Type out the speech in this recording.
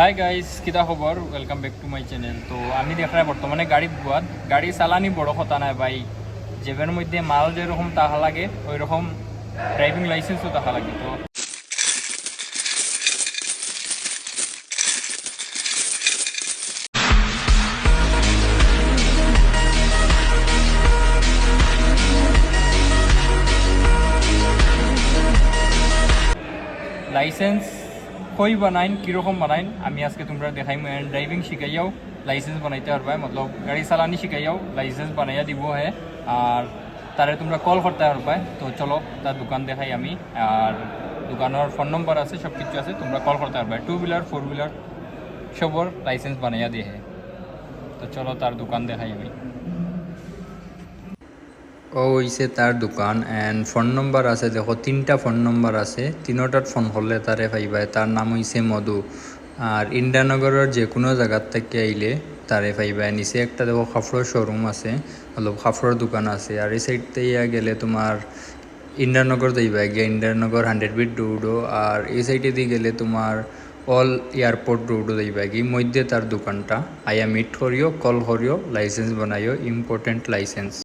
High guys কিতা খবর welcome back to my channel তো আমি দেখা বর্তমানে গাড়ি বুয়াত গাড়ি চালানি বড় কথা নাই ভাই। যেবের মধ্যে মাল যেরকম তাহা লাগে ওই রকম ড্রাইভিং লাইসেন্সও তাহা লাগে, তো। লাইসেন্স কই বানাইন, কীরকম বানাইন, আমি আজকে তোমরা দেখাইম ড্রাইভিং শিখাইয়াও লাইসেন্স বানাইতে পারবা, মতলব গাড়ি চালানি শিখাইয়াও লাইসেন্স বানাইয়া দিব হে, আর তারে তোমরা কল করতে পারবা, তো চলো তার দোকান দেখাই আমি, আর দোকানের ফোন নম্বর আছে সব কিছু আছে, তোমরা কল করতে পারবা টু হুইলার ফোর হুইলার সবর লাইসেন্স বানাইয়া দিয়ে তো চলো তার দোকান দেখাই আমি। ও হইছে তার দোকান এন্ড ফোন নম্বর আছে, দেখো, তিনটা ফোন নম্বর আছে, তিনোটাত ফোন করলে তারে পাইবা তার নাম হইছে মধু। আর ইন্দিরানগরের যে কোনো জায়গার থেকে আইলে তারে পাইবা নিচে একটা, দেখো কাপড়ের শোরুম আছে, অলপ কাপড়ের দোকান আছে আর এই সাইড থেকে গেলে তোমার ইন্দিরানগর যাইবা, গিয়ে ইন্দিরানগর হান্ড্রেড বিট রোডও আর এই সাইডে দিয়ে গেলে তোমার অল এয়ারপোর্ট রোডও যাইবা কি মধ্যে তার দোকানটা। আইয়া মিট করিও কল করিও লাইসেন্স বানাইও ইম্পর্টেন্ট লাইসেন্স